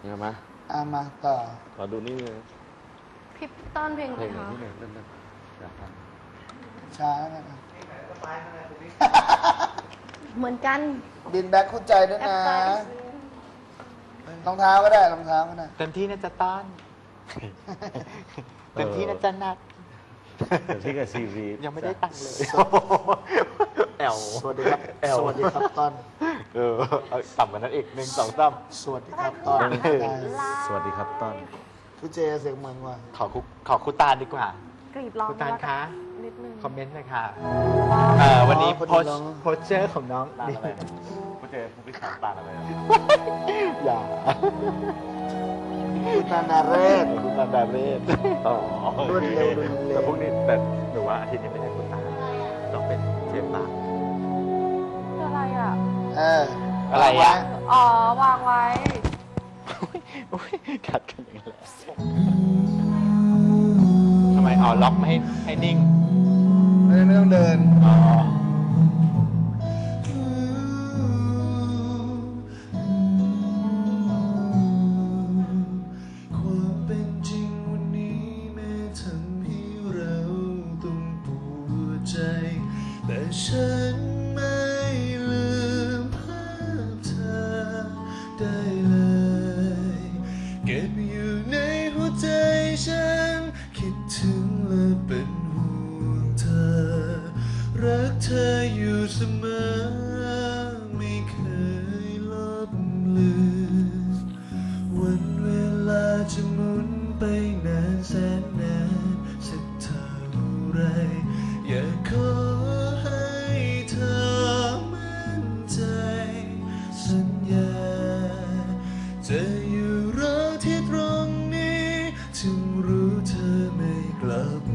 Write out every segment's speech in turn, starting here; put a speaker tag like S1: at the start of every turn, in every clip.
S1: เห็นไหม
S2: อามาต่อ
S1: ขอดูนี่นึง
S3: พี่ต้นเพลง
S1: เพลงไหน
S3: คะ
S1: ที่หนึ่งเล่นๆอยากฟัง
S2: ช้าแล้วกันนะ
S3: เหมือนกัน
S2: บินแบ็คคู่ใจด้วย
S3: แอป
S2: นะ
S3: ไต
S2: รองเท้าก็ได้รองเท้าก็ได้
S4: เต็มที่นะจ๊ะต้อนเต็มที่นะจ๊ะนัด
S1: เดี๋ยวที่กับซีรีส์
S4: ยังไม่ได้ตังค์เลย แอล
S2: สวัสดีครับ
S4: แอล
S2: สวัสดีครับต้น
S4: เออเอาต่ำกว่านั้นอีกหนึ่งสองสาม
S2: สวัสดีครับต้น
S4: เออ
S2: ได้
S1: สวัสดีครับต้น
S2: พี่เจเสียงเหมือนว่า
S4: ขอคุขอคุตาลดีกว่า
S3: กรีบร้อง
S4: คุณตาลคะ
S3: นิดนึง
S4: คอมเมนต์หน่อยค่ะเอ่อวันนี้
S2: อ๋อ
S4: โพส
S2: พอดีน้อง
S4: โพสเจอร์ของน้อง
S1: ต่าง
S4: นี่
S1: อะไรกูเจอผู้พิสารต่างอะไร
S4: อย่า
S2: คุณนานาเรศ
S4: คุณตาลดาเรศ
S1: อ๋อ
S2: รวดเร็วรุนแรง
S4: แต่พวกนี้แต่หนูว่าอาทิตย์นี้ไม่ใช่คุณตาลต้องเป็นเจมส์ตา
S3: คืออะไรอะ
S2: เออ
S4: อะไรอะ
S3: อ๋อ วางไว้
S4: โอ้ยกัดกันอย่างนี้แหละทำไมอ๋อล็อกไม่ให้ให้นิ่ง
S2: ไม่ไม่ต้องเดิน
S4: อ๋อ
S5: เธออยู่เสมอ ไม่เคยลดเลือนวันเวลาจะหมุนไปนานแสนนานสักเท่าไร อยากขอให้เธอมั่นใจ สัญญา จะอยู่รอที่ตรงนี้ ถึงรู้เธอไม่กลับ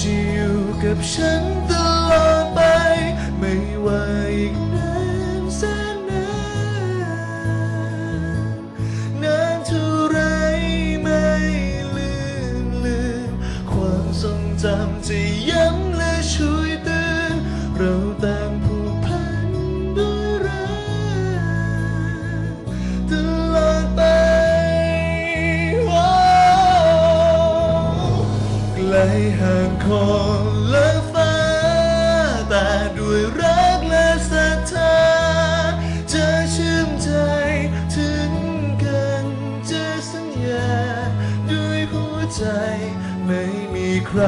S5: จะอ
S2: ยู่
S5: กับฉันตลอดไป ไม่ว่าอีกนานแสนนานนานเท่าไรไม่ลืมลืม
S4: ความทรงจำจะย้ำ ไม่มีใคร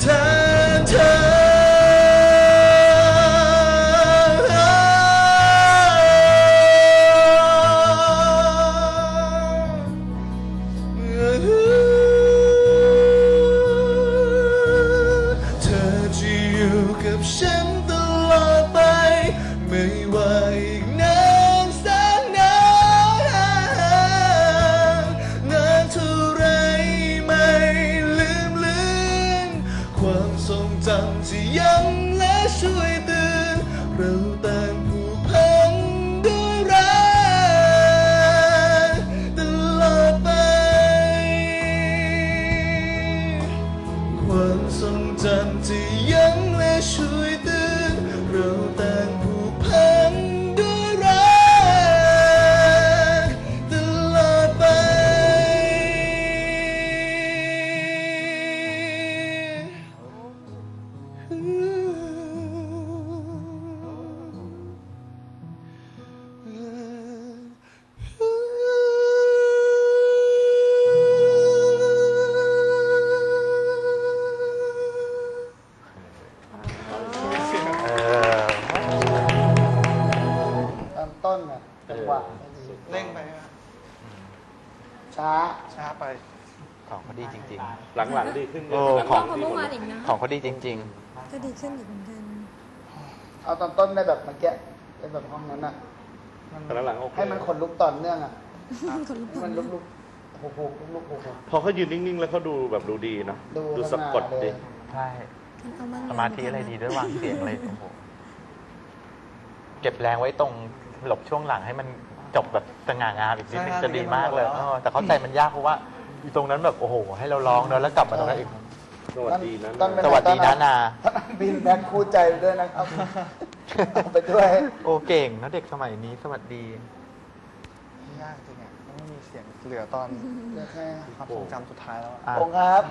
S4: แทนเธอ
S2: ช้า
S6: ช้าไป
S4: ของเขาดีจริง
S1: หลังๆดีขึ้น
S4: ๆ
S1: เย
S4: โอ้
S1: อะ
S4: ของ
S7: เมื่อวานอีกนะ
S4: ของเขาดีจริง
S7: ก็ดีขึ้นอีกเหมือนกัน
S2: เอาตอนต้นได้แบบเมื่อกี้ได้แบบห้องนั้นอะ
S1: แต่หลังๆโอเค
S2: ให้มันขนลุกต่อเนื่องอะ
S7: คนลุก
S2: ให้มันลุกๆโอ้โหลุกๆโอ้โห
S1: พอเขายืนนิ่งๆ แล้วเขาดูแบบดูดีเนาะ
S2: ดู
S1: ดูสะกด
S2: ข้างหน้าเล
S1: ดี
S2: ย
S4: ๆ ใช่
S7: เอาบ้าง
S4: สมาธิอะไรดีด้วยวางเสียงอะไรโอ้โหเก็บแรงไว้ตรงหลบช่วงหลังให้มัน จบแบบสง่างามอีกนิดนึง
S6: ใช่
S4: จะดีมากเลย
S6: มันหมดแล้ว
S4: เออแต่เข้าใจมันยากเพราะว่าอยู่ตรงนั้นแบบโอ้โห ให้เราร้องเนอะแล้วกลับมาตรงนั้นอีก
S1: สวัสดีนะ
S2: ต้นเป็น
S4: สวัสดีนะนา
S2: บินแบ็คคู่ใจไปด้วยนะครับเอาไปด้วย
S4: โอ้เก่งนะเด็กสมัยนี้สวัสดี
S6: ยากจริงอะมันไม่มีเสียงเหลือตอน
S2: เดี๋ยวแค่
S6: ความทรงจำสุดท้ายแล้วอะ
S4: อะ
S2: องค์ครับ